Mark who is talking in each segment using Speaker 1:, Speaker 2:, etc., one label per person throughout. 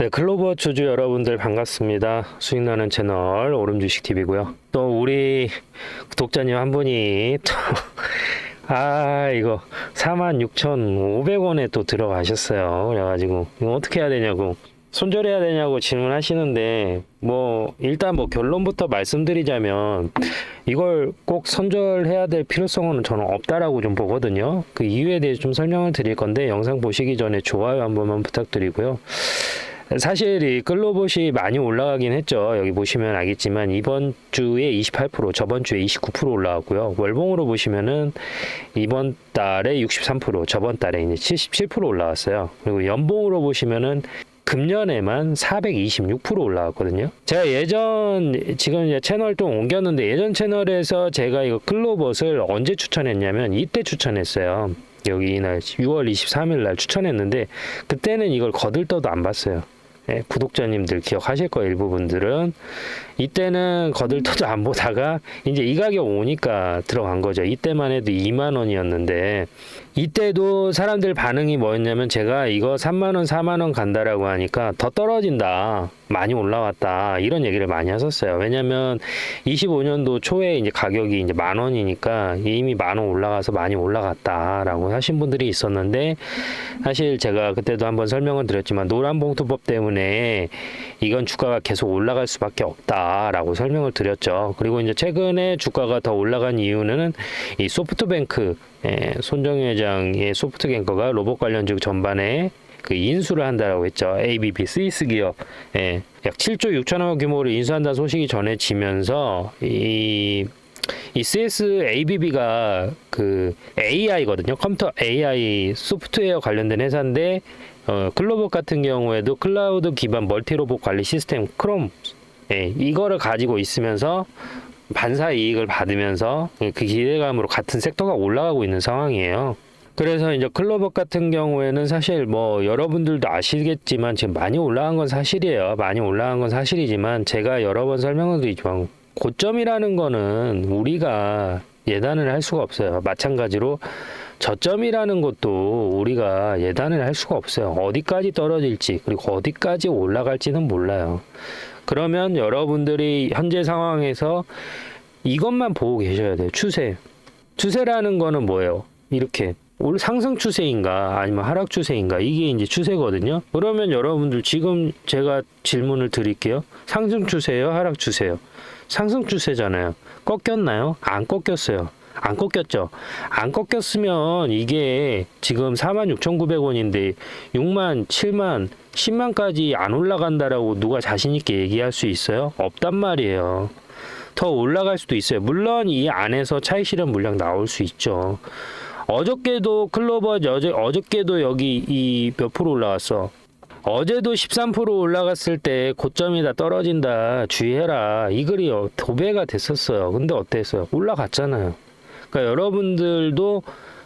Speaker 1: 네, 클로버 주주 여러분들 반갑습니다. 수익나는 채널 오름주식TV고요. 또 우리 구독자님 한 분이 또 아, 이거 46,500원에 또 들어가셨어요. 그래가지고 이거 어떻게 해야 되냐고 손절해야 되냐고 질문하시는데 뭐 일단 뭐 결론부터 말씀드리자면 이걸 꼭 선절해야 될 필요성은 저는 없다라고 좀 보거든요. 그 이유에 대해서 좀 설명을 드릴 건데 영상 보시기 전에 좋아요 한 번만 부탁드리고요. 사실 이 클로봇이 많이 올라가긴 했죠. 여기 보시면 알겠지만 이번 주에 28%, 저번 주에 29% 올라왔고요. 월봉으로 보시면은 이번 달에 63%, 저번 달에 이제 77% 올라왔어요. 그리고 연봉으로 보시면은 금년에만 426% 올라왔거든요. 제가 예전 지금 이제 채널 좀 옮겼는데 예전 채널에서 제가 이거 클로봇을 언제 추천했냐면 이때 추천했어요. 여기 이날 6월 23일 날 추천했는데 그때는 이걸 거들떠도 안 봤어요. 예, 구독자님들 기억하실 거예요 일부분들은. 이때는 거들떠도 안 보다가 이제 이 가격 오니까 들어간 거죠. 이때만 해도 2만 원이었는데 이때도 사람들 반응이 뭐였냐면 제가 이거 3만 원 4만 원 간다라고 하니까 더 떨어진다 많이 올라왔다 이런 얘기를 많이 하셨어요 왜냐면 25년도 초에 이제 가격이 이제 만 원이니까 이미 만 원 올라가서 많이 올라갔다라고 하신 분들이 있었는데 사실 제가 그때도 한번 설명을 드렸지만 노란 봉투법 때문에 이건 주가가 계속 올라갈 수밖에 없다라고 설명을 드렸죠. 그리고 이제 최근에 주가가 더 올라간 이유는 이 소프트뱅크 예, 손정희 회장의 소프트뱅크가 로봇 관련주 전반에 그 인수를 한다라고 했죠. ABB 스위스 기업 예, 약 7조 6천억 규모를 인수한다는 소식이 전해지면서 이 이 CS ABB가 그 AI거든요. 컴퓨터 AI 소프트웨어 관련된 회사인데 어, 클로봇 같은 경우에도 클라우드 기반 멀티 로봇 관리 시스템 크롬 예, 이거를 가지고 있으면서 반사 이익을 받으면서 그 기대감으로 같은 섹터가 올라가고 있는 상황이에요. 그래서 이제 클로봇 같은 경우에는 사실 뭐 여러분들도 아시겠지만 지금 많이 올라간 건 사실이에요. 많이 올라간 건 사실이지만 제가 여러 번 설명을 드리지만 고점이라는 거는 우리가 예단을 할 수가 없어요. 마찬가지로 저점이라는 것도 우리가 예단을 할 수가 없어요. 어디까지 떨어질지 그리고 어디까지 올라갈지는 몰라요. 그러면 여러분들이 현재 상황에서 이것만 보고 계셔야 돼요. 추세. 추세라는 거는 뭐예요? 이렇게 올 상승 추세인가 아니면 하락 추세인가 이게 이제 추세거든요. 그러면 여러분들 지금 제가 질문을 드릴게요. 상승 추세요, 하락 추세요? 상승 추세잖아요. 꺾였나요? 안 꺾였어요. 안 꺾였죠. 안 꺾였으면 이게 지금 46,900원인데 6만, 7만, 10만까지 안 올라간다라고 누가 자신 있게 얘기할 수 있어요? 없단 말이에요. 더 올라갈 수도 있어요. 물론 이 안에서 차익 실현 물량 나올 수 있죠. 어저께도 클로버 어제 어저께도 여기 이 몇 프로 올라왔어. 어제도 13% 올라갔을 때 고점이다 떨어진다 주의해라 이 글이 어, 도배가 됐었어요. 근데 어땠어요? 올라갔잖아요. 그러니까 여러분들도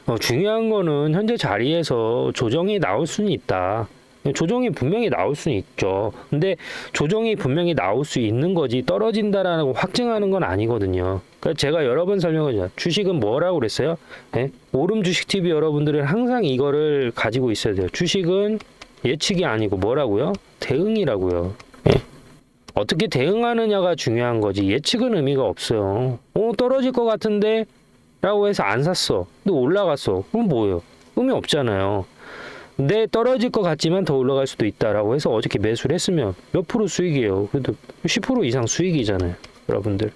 Speaker 1: 어, 중요한 거는 현재 자리에서 조정이 나올 수는 있다. 조정이 분명히 나올 수는 있죠. 근데 조정이 분명히 나올 수 있는 거지 떨어진다라고 확증하는 건 아니거든요. 그러니까 제가 여러 번 설명을 드렸죠. 주식은 뭐라고 그랬어요? 예? 오름 주식 TV 여러분들은 항상 이거를 가지고 있어야 돼요. 주식은 예측이 아니고 뭐라고요? 대응이라고요. 예? 어떻게 대응하느냐가 중요한 거지 예측은 의미가 없어요. 어 떨어질 것 같은데 라고 해서 안 샀어. 근데 올라갔어. 그럼 뭐예요? 의미 없잖아요. 근데 떨어질 것 같지만 더 올라갈 수도 있다라고 해서 어저께 매수를 했으면 몇 프로 수익이에요. 그래도 10% 이상 수익이잖아요. 여러분들.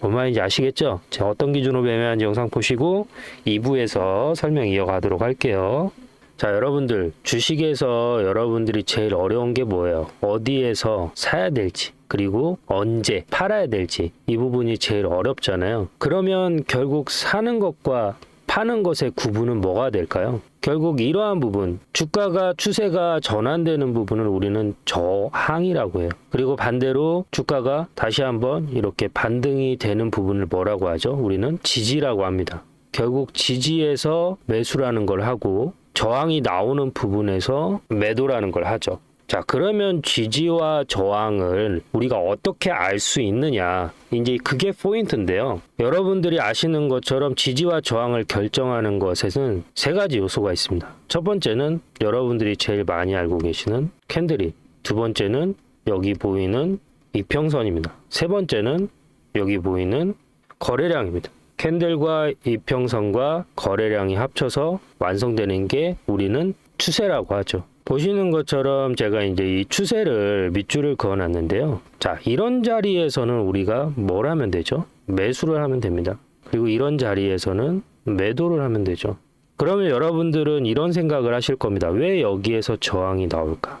Speaker 1: 뭔 말인지 아시겠죠? 제가 어떤 기준으로 매매하는지 영상 보시고 2부에서 설명 이어가도록 할게요. 자, 여러분들, 주식에서 여러분들이 제일 어려운 게 뭐예요? 어디에서 사야 될지, 그리고 언제 팔아야 될지, 이 부분이 제일 어렵잖아요. 그러면 결국 사는 것과 파는 것의 구분은 뭐가 될까요? 결국 이러한 부분, 주가가 추세가 전환되는 부분을 우리는 저항이라고 해요. 그리고 반대로 주가가 다시 한번 이렇게 반등이 되는 부분을 뭐라고 하죠? 우리는 지지라고 합니다. 결국 지지에서 매수라는 걸 하고 저항이 나오는 부분에서 매도라는 걸 하죠. 자, 그러면 지지와 저항을 우리가 어떻게 알 수 있느냐? 이제 그게 포인트인데요. 여러분들이 아시는 것처럼 지지와 저항을 결정하는 것에는 세 가지 요소가 있습니다. 첫 번째는 여러분들이 제일 많이 알고 계시는 캔들이 두 번째는 여기 보이는 이평선입니다. 세 번째는 여기 보이는 거래량입니다. 캔들과 이평선과 거래량이 합쳐서 완성되는 게 우리는 추세라고 하죠. 보시는 것처럼 제가 이제 이 추세를 밑줄을 그어 놨는데요. 자, 이런 자리에서는 우리가 뭘 하면 되죠? 매수를 하면 됩니다. 그리고 이런 자리에서는 매도를 하면 되죠. 그러면 여러분들은 이런 생각을 하실 겁니다. 왜 여기에서 저항이 나올까?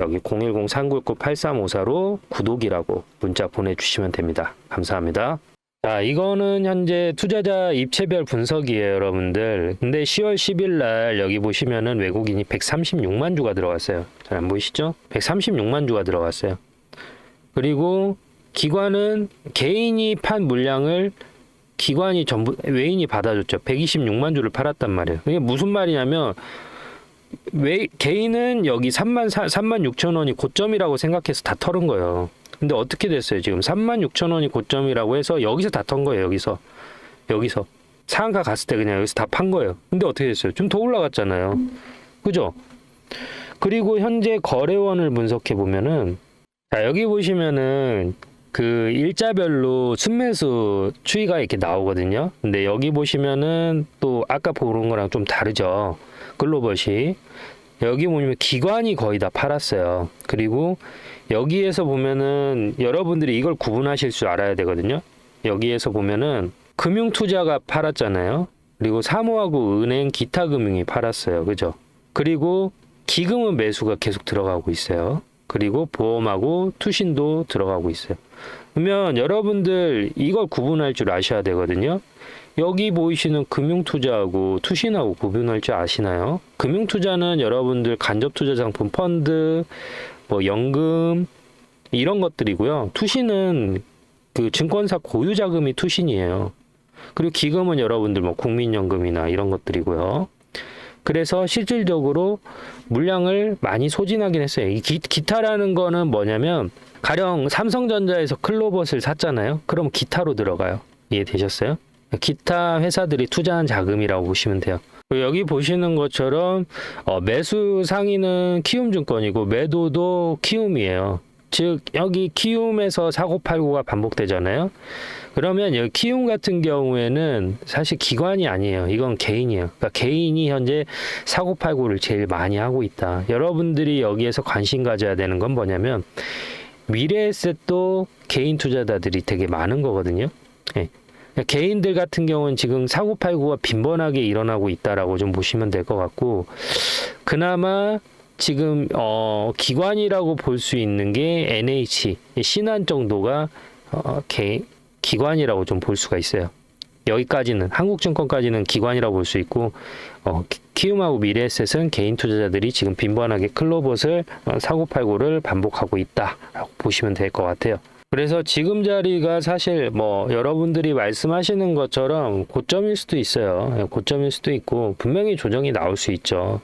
Speaker 1: 여기 010-399-8354로 구독이라고 문자 보내주시면 됩니다. 감사합니다. 자, 이거는 현재 투자자 입체별 분석이에요, 여러분들. 근데 10월 10일 날 여기 보시면은 외국인이 136만 주가 들어갔어요. 잘 안 보이시죠? 136만 주가 들어갔어요. 그리고 기관은 개인이 판 물량을 기관이 전부 외인이 받아줬죠. 126만 주를 팔았단 말이에요. 이게 무슨 말이냐면 왜 개인은 여기 3만 3만 6천 원이 고점이라고 생각해서 다 털은 거예요. 근데 어떻게 됐어요? 지금 3만 6천 원이 고점이라고 해서 여기서 다 턴 거예요. 여기서 여기서 상한가 갔을 때 그냥 여기서 다 판 거예요. 근데 어떻게 됐어요? 좀 더 올라갔잖아요. 그죠? 그리고 현재 거래원을 분석해 보면은 자 여기 보시면은 그 일자별로 순매수 추이가 이렇게 나오거든요. 근데 여기 보시면은 또 아까 보는 거랑 좀 다르죠. 글로벌시 여기 보면 기관이 거의 다 팔았어요. 그리고 여기에서 보면은 여러분들이 이걸 구분하실 줄 알아야 되거든요. 여기에서 보면은 금융 투자가 팔았잖아요. 그리고 사모하고 은행 기타 금융이 팔았어요. 그죠? 그리고 기금은 매수가 계속 들어가고 있어요. 그리고 보험하고 투신도 들어가고 있어요. 그러면 여러분들 이걸 구분할 줄 아셔야 되거든요. 여기 보이시는 금융투자하고 투신하고 구분할 줄 아시나요? 금융투자는 여러분들 간접투자 상품 펀드, 뭐 연금 이런 것들이고요. 투신은 그 증권사 고유 자금이 투신이에요. 그리고 기금은 여러분들 뭐 국민연금이나 이런 것들이고요. 그래서 실질적으로 물량을 많이 소진하긴 했어요. 이 기, 기타라는 거는 뭐냐면 가령 삼성전자에서 클로벗을 샀잖아요. 그럼 기타로 들어가요. 이해되셨어요? 기타 회사들이 투자한 자금이라고 보시면 돼요. 여기 보시는 것처럼 어, 매수 상위는 키움증권이고 매도도 키움이에요. 즉 여기 키움에서 사고 팔고가 반복되잖아요. 그러면 여기 키움 같은 경우에는 사실 기관이 아니에요. 이건 개인이에요. 그러니까 개인이 현재 사고 팔고를 제일 많이 하고 있다. 여러분들이 여기에서 관심 가져야 되는 건 뭐냐면 미래에셋도 개인 투자자들이 되게 많은 거거든요. 예. 개인들 같은 경우는 지금 사고 팔고가 빈번하게 일어나고 있다라고 좀 보시면 될 것 같고 그나마 지금 어 기관이라고 볼 수 있는 게 NH 신한 정도가 어 개, 기관이라고 좀 볼 수가 있어요. 여기까지는 한국증권까지는 기관이라고 볼 수 있고 어, 키- 키움하고 미래에셋은 개인 투자자들이 지금 빈번하게 클로봇을 어, 사고팔고를 반복하고 있다라고 보시면 될 것 같아요. 그래서 지금 자리가 사실 뭐 여러분들이 말씀하시는 것처럼 고점일 수도 있어요. 예, 고점일 수도 있고 분명히 조정이 나올 수 있죠.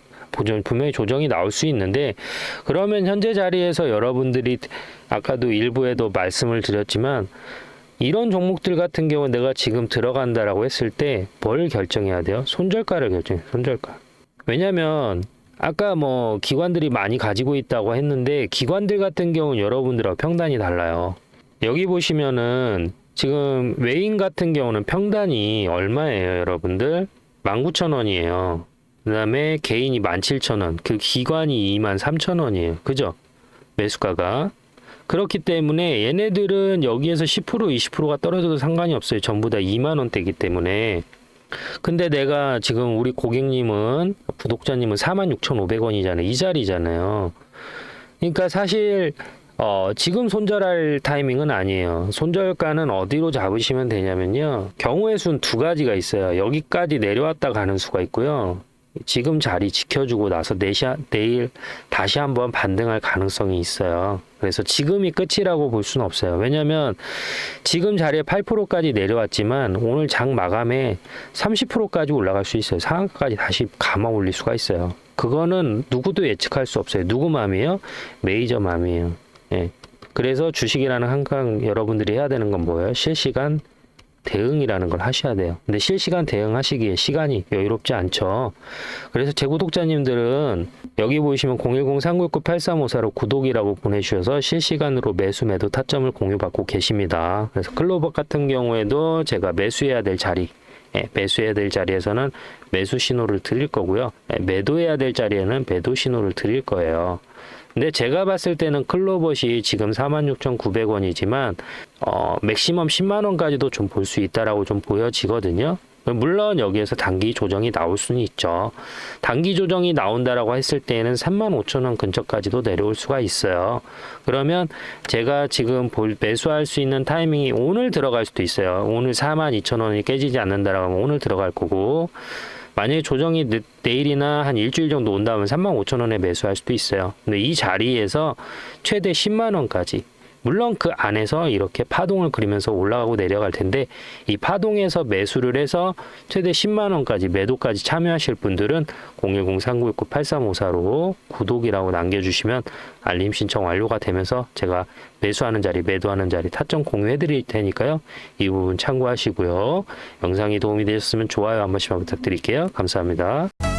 Speaker 1: 분명히 조정이 나올 수 있는데 그러면 현재 자리에서 여러분들이 아까도 일부에도 말씀을 드렸지만 이런 종목들 같은 경우 내가 지금 들어간다라고 했을 때 뭘 결정해야 돼요? 손절가를 결정해. 손절가. 왜냐면 아까 뭐 기관들이 많이 가지고 있다고 했는데 기관들 같은 경우는 여러분들하고 평단이 달라요. 여기 보시면은 지금 외인 같은 경우는 평단이 얼마예요, 여러분들? 19,000원이에요. 그 다음에 개인이 17,000원, 그 기관이 23,000원이에요. 그죠? 매수가가. 그렇기 때문에 얘네들은 여기에서 10% 20%가 떨어져도 상관이 없어요. 전부 다 2만 원대이기 때문에. 근데 내가 지금 우리 고객님은 구독자님은 46,500원이잖아요. 이 자리잖아요. 그러니까 사실 어, 지금 손절할 타이밍은 아니에요. 손절가는 어디로 잡으시면 되냐면요. 경우의 수는 두 가지가 있어요. 여기까지 내려왔다 가는 수가 있고요. 지금 자리 지켜주고 나서 내시, 내일 다시 한번 반등할 가능성이 있어요. 그래서 지금이 끝이라고 볼 수는 없어요. 왜냐면 지금 자리에 8%까지 내려왔지만 오늘 장 마감에 30%까지 올라갈 수 있어요. 상한가까지 다시 감아 올릴 수가 있어요. 그거는 누구도 예측할 수 없어요. 누구 맘이에요? 메이저 맘이에요. 예. 그래서 주식이라는 항상 여러분들이 해야 되는 건 뭐예요? 실시간 대응이라는 걸 하셔야 돼요. 근데 실시간 대응하시기에 시간이 여유롭지 않죠. 그래서 제 구독자님들은 여기 보시면 010-399-8354로 구독이라고 보내주셔서 실시간으로 매수 매도 타점을 공유받고 계십니다. 그래서 클로버 같은 경우에도 제가 매수해야 될 자리 예, 매수해야 될 자리에서는 매수 신호를 드릴 거고요. 예, 매도해야 될 자리에는 매도 신호를 드릴 거예요. 근데 제가 봤을 때는 클로벗이 지금 46,900원이지만 어, 맥시멈 10만 원까지도 좀 볼 수 있다라고 좀 보여지거든요. 물론 여기에서 단기 조정이 나올 수는 있죠. 단기 조정이 나온다라고 했을 때에는 3만 5천 원 근처까지도 내려올 수가 있어요. 그러면 제가 지금 볼, 매수할 수 있는 타이밍이 오늘 들어갈 수도 있어요. 오늘 4만 2천 원이 깨지지 않는다라고 하면 오늘 들어갈 거고 만약에 조정이 내- 내일이나 한 일주일 정도 온다면 3만 5천 원에 매수할 수도 있어요. 근데 이 자리에서 최대 10만 원까지 물론 그 안에서 이렇게 파동을 그리면서 올라가고 내려갈 텐데 이 파동에서 매수를 해서 최대 10만 원까지 매도까지 참여하실 분들은 010-3969-8354로 구독이라고 남겨주시면 알림 신청 완료가 되면서 제가 매수하는 자리, 매도하는 자리 타점 공유해 드릴 테니까요. 이 부분 참고하시고요. 영상이 도움이 되셨으면 좋아요 한 번씩만 부탁드릴게요. 감사합니다.